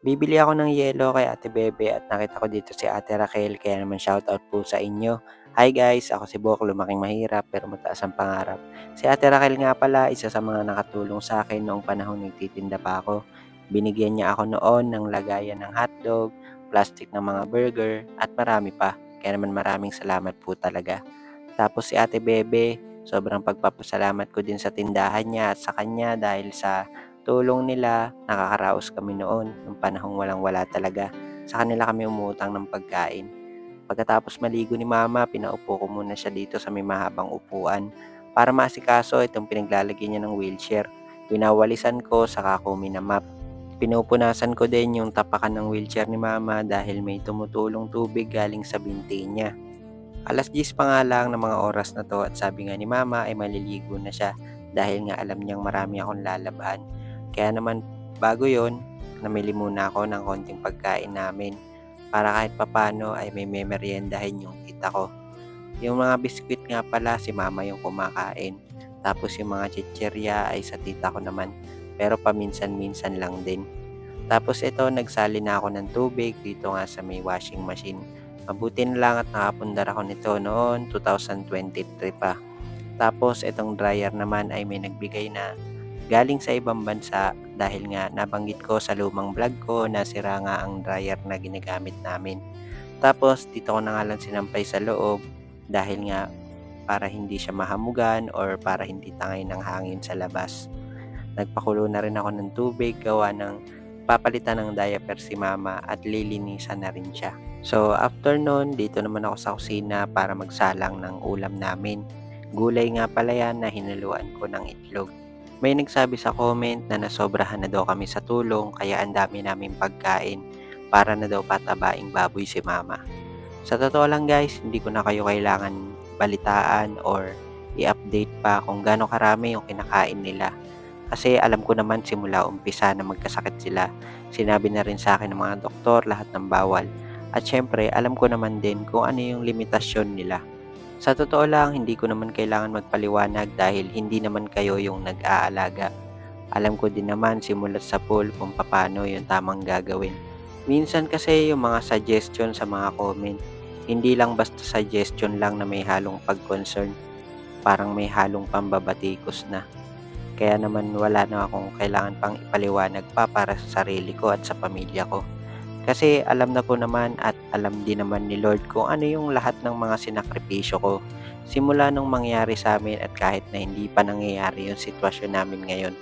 Bibili ako ng yelo kay Ate Bebe at nakita ko dito si Ate Raquel kaya naman shoutout po sa inyo. Hi guys, ako si Bok, lumaking mahirap pero mataas ang pangarap. Si Ate Raquel nga pala, isa sa mga nakatulong sa akin noong panahon nagtitinda pa ako. Binigyan niya ako noon ng lagayan ng hotdog, plastic ng mga burger at marami pa. Kaya naman maraming salamat po talaga. Tapos si Ate Bebe, sobrang pagpapasalamat ko din sa tindahan niya at sa kanya dahil sa tulong nila, nakakaraos kami noon, nung panahong walang-wala talaga. Sa kanila kami umutang ng pagkain. Pagkatapos maligo ni mama, pinaupo ko muna siya dito sa may mahabang upuan para maasikaso itong pinaglalagyan niya ng wheelchair. Winawalisan ko saka ko minamap. Pinupunasan ko din yung tapakan ng wheelchair ni mama dahil may tumutulong tubig galing sa binti niya. Alas 10 pa nga lang ng mga oras na to at sabi nga ni mama ay maliligo na siya dahil nga alam niyang marami akong lalaban. Kaya naman bago yon namili muna ako ng konting pagkain namin para kahit papano ay may memeryendahin yung tita ko. Yung mga biskwit nga pala si mama yung kumakain. Tapos yung mga chicherya ay sa tita ko naman. Pero paminsan-minsan lang din. Tapos ito, nagsali na ako ng tubig dito nga sa may washing machine. Mabuti na lang at nakapundar ako nito noon, 2023 pa. Tapos itong dryer naman ay may nagbigay na galing sa ibang bansa dahil nga nabanggit ko sa lumang vlog ko na sira nga ang dryer na ginagamit namin. Tapos dito ko na nga lang sinampay sa loob dahil nga para hindi siya mahamugan or para hindi tangay ng hangin sa labas. Nagpakulo na rin ako ng tubig gawa ng papalitan ng diaper si mama at lilinisan na rin siya. So after nun, dito naman ako sa kusina para magsalang ng ulam namin. Gulay nga pala yan na hinaluan ko ng itlog. May nagsabi sa comment na nasobrahan na daw kami sa tulong kaya ang dami namin pagkain para na daw patabaing baboy si mama. Sa totoo lang guys, hindi ko na kayo kailangan balitaan or i-update pa kung gaano karami yung kinakain nila. Kasi alam ko naman simula umpisa na magkasakit sila. Sinabi na rin sa akin ng mga doktor lahat ng bawal. At syempre, alam ko naman din kung ano yung limitasyon nila. Sa totoo lang, hindi ko naman kailangan magpaliwanag dahil hindi naman kayo yung nag-aalaga. Alam ko din naman simulat sa pool kung paano yung tamang gagawin. Minsan kasi yung mga suggestion sa mga comment, hindi lang basta suggestion lang na may halong pag-concern. Parang may halong pambabatikos na. Kaya naman wala na akong kailangan pang ipaliwanag pa para sa sarili ko at sa pamilya ko. Kasi alam na ko naman at alam din naman ni Lord kung ano yung lahat ng mga sinakripisyo ko simula nung mangyari sa amin at kahit na hindi pa nangyayari yung sitwasyon namin ngayon.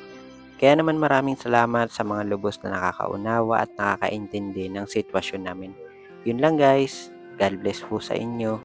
Kaya naman maraming salamat sa mga lubos na nakakaunawa at nakakaintindi ng sitwasyon namin. Yun lang guys. God bless po sa inyo.